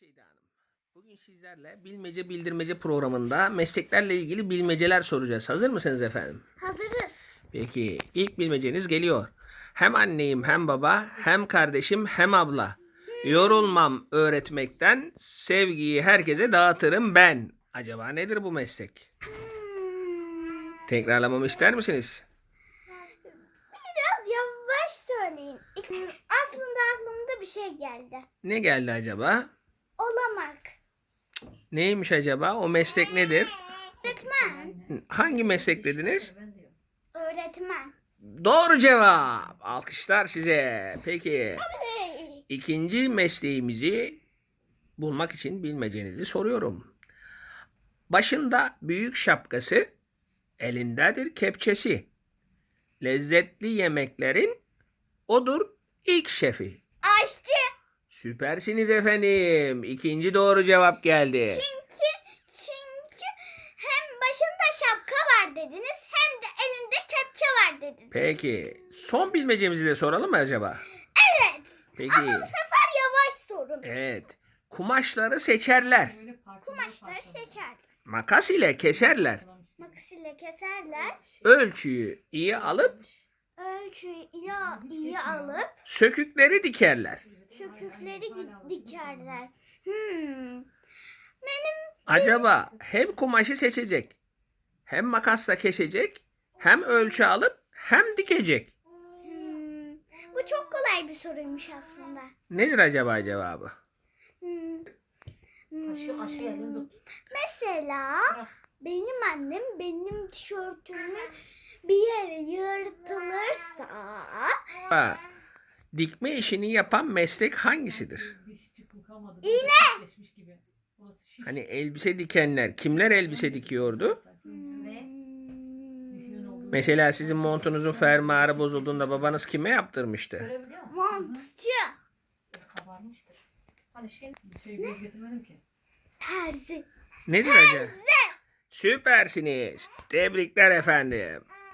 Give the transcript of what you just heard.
Şeyda Hanım. Bugün sizlerle bilmece bildirmece programında mesleklerle ilgili bilmeceler soracağız. Hazır mısınız efendim? Hazırız. Peki ilk bilmeceniz geliyor. Hem anneyim hem baba hem kardeşim hem abla. Yorulmam öğretmekten sevgiyi herkese dağıtırım ben. Acaba nedir bu meslek? Hmm, Tekrarlamamı ister misiniz? biraz yavaş söyleyin. Aslında aklımda bir şey geldi. Ne geldi acaba? Neymiş acaba? O meslek nedir? Öğretmen. Hangi meslek dediniz? Öğretmen. Doğru cevap. Alkışlar size. Peki. İkinci mesleğimizi bulmak için bilmecenizi soruyorum. Başında büyük şapkası, elindedir kepçesi. Lezzetli yemeklerin odur ilk şefi. Aşçı. Süpersiniz efendim. İkinci doğru cevap geldi. Çünkü çünkü hem başında şapka var dediniz hem de elinde kepçe var dediniz. Peki. Son bilmecemizi de soralım mı acaba? Evet. Peki. Ama bu sefer yavaş sorun. Evet. Kumaşları seçerler. Kumaşları seçer. Makas ile keserler. Makas ile keserler. Ölçüyü iyi alıp Ölçüyü iyi, iyi alıp sökükleri dikerler. Sökükleri gi- dikerler. Hmm. Benim Acaba hem kumaşı seçecek, hem makasla kesecek, hem ölçü alıp hem dikecek. hmm, bu çok kolay bir soruymuş aslında. Nedir acaba cevabı? Hmm. Hmm. Kaşı kaşı elini tut. Mesela benim annem benim tişörtümü bir yere yırtılırsa Ha, dikme işini yapan meslek hangisidir? İğne. Hani elbise dikenler, kimler elbise dikiyordu? Mesela sizin montunuzun fermuarı bozulduğunda babanız kime yaptırmıştı? Kabarmıştır. Hani şey, şey göz getirmedim ki. terzi. Nedir acaba? Süpersiniz. Tebrikler efendim.